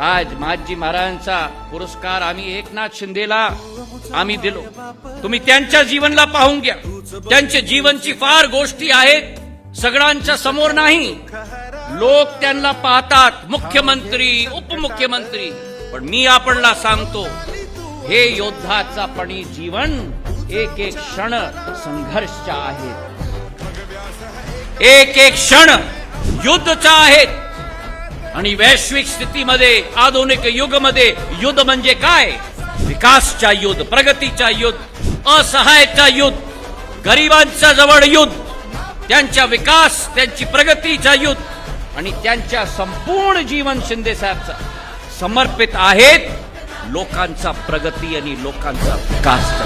आज महाजी महाराजांचा पुरस्कार आम्ही एकनाथ शिंदेला आम्ही दिलो. तुम्ही त्यांच्या जीवनला पाहून घ्या. त्यांच्या जीवनची फार गोष्टी आहेत. सगळ्यांच्या समोर नाही. लोक त्यांना पाहतात. मुख्यमंत्री उपमुख्यमंत्री. पण मी आपणला सांगतो हे योद्धाचा पणी जीवन एक एक क्षण संघर्षचा आहेत. एक एक क्षण युद्धचा आहेत. आणि वैश्विक स्थितीमध्ये आधुनिक युगमध्ये युद्ध म्हणजे काय? विकासच्या युद्ध प्रगतीच्या युद्ध असहायचा युद्ध गरिबांच्या जवळ युद्ध त्यांच्या विकास त्यांची प्रगतीचा युद्ध आणि त्यांच्या संपूर्ण जीवन शिंदे साहेबचा समर्पित आहेत लोकांचा प्रगती आणि लोकांचा विकासचा